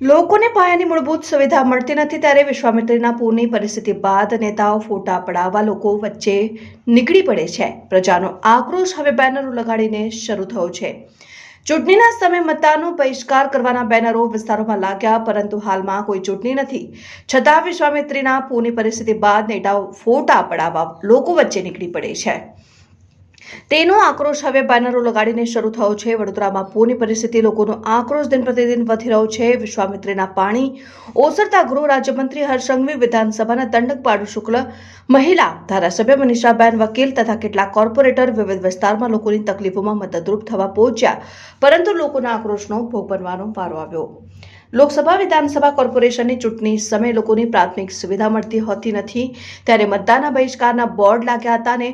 લોકોને પાયાની મૂળભૂત સુવિધા મળતી નથી ત્યારે વિશ્વામિત્રીના પૂરની પરિસ્થિતિ બાદ નેતાઓ ફોટા પડાવવા લોકો વચ્ચે નીકળી પડે છે. પ્રજાનો આક્રોશ હવે બેનરો લગાડીને શરૂ થયો છે. ચૂંટણીના સમયે મતદાનનો બહિષ્કાર કરવાના બેનરો વિસ્તારોમાં લાગ્યા, પરંતુ હાલમાં કોઈ ચૂંટણી નથી. છતાં વિશ્વામિત્રીના પૂરની પરિસ્થિતિ બાદ નેતાઓ ફોટા પડાવવા લોકો વચ્ચે નીકળી પડે છે. તેનો આક્રોશ હવે બેનરો લગાડીને શરૂ થયો છે. વડોદરામાં પૂરની પરિસ્થિતિ, લોકોનો આક્રોશ દિન પ્રતિદિન વધી રહ્યો છે. વિશ્વામિત્રીના પાણી ઓસરતા ગૃહ રાજ્યમંત્રી હર્ષ વિધાનસભાના દંડક પાડુ શુક્લ, મહિલા ધારાસભ્ય મનીષાબેન વકીલ તથા કેટલાક કોર્પોરેટર વિવિધ વિસ્તારમાં લોકોની તકલીફોમાં મદદરૂપ થવા પહોંચ્યા. પરંતુ લોકોના આક્રોશનો ભોગ બનવાનો વારો આવ્યો. લોકસભા વિધાનસભા કોર્પોરેશનની ચૂંટણી સમયે લોકોની પ્રાથમિક સુવિધા મળતી હોતી નથી. ત્યારે મતદાનના બહિષ્કારના બોર્ડ લાગ્યા હતા ને,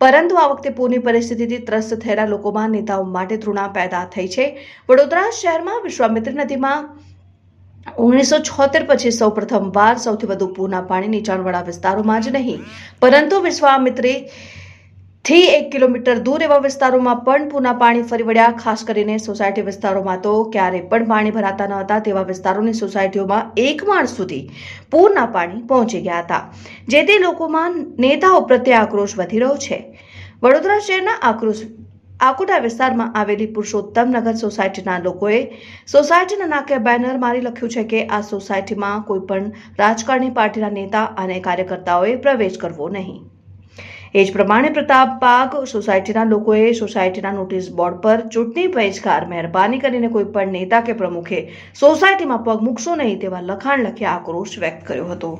પરંતુ આ વખતે પૂરની પરિસ્થિતિથી ત્રસ્ત થયેલા લોકોમાં નેતાઓ માટે તૃણા પેદા થઈ છે. વડોદરા શહેરમાં વિશ્વામિત્રી નદીમાં ઓગણીસો છોતેર પછી સૌ પ્રથમવાર સૌથી વધુ પૂરના પાણી નીચાણવાળા વિસ્તારોમાં જ નહીં, પરંતુ વિશ્વામિત્રી થી એક કિલોમીટર દૂર એવા વિસ્તારોમાં પણ પૂરના પાણી ફરી વળ્યા. ખાસ કરીને સોસાયટી વિસ્તારોમાં તો ક્યારે પણ પાણી ભરાતા ન હતા તેવા વિસ્તારોની સોસાયટીઓમાં એક માળ સુધી પૂરના પાણી પહોંચી ગયા હતા જેથી લોકોમાં નેતાઓ પ્રત્યે આક્રોશ વધી રહ્યો છે. વડોદરા શહેરના આક્રોશ, આકોટા વિસ્તારમાં આવેલી પુરુષોત્તમનગર સોસાયટીના લોકોએ સોસાયટીના નાકે બેનર મારી લખ્યું છે કે આ સોસાયટીમાં કોઈ પણ રાજકારણી પાર્ટીના નેતા અને કાર્યકર્તાઓએ પ્રવેશ કરવો નહીં. એ જ પ્રમાણે પ્રતાપ પાક સોસાયટીના લોકોએ સોસાયટીના નોટિસ બોર્ડ પર ચૂંટણી બહિષ્કાર મહેરબાની કરીને કોઈ પણ નેતા કે પ્રમુખે સોસાયટીમાં પગ મૂકશો નહીં તેવા લખાણ લખી આક્રોશ વ્યક્ત કર્યો હતો.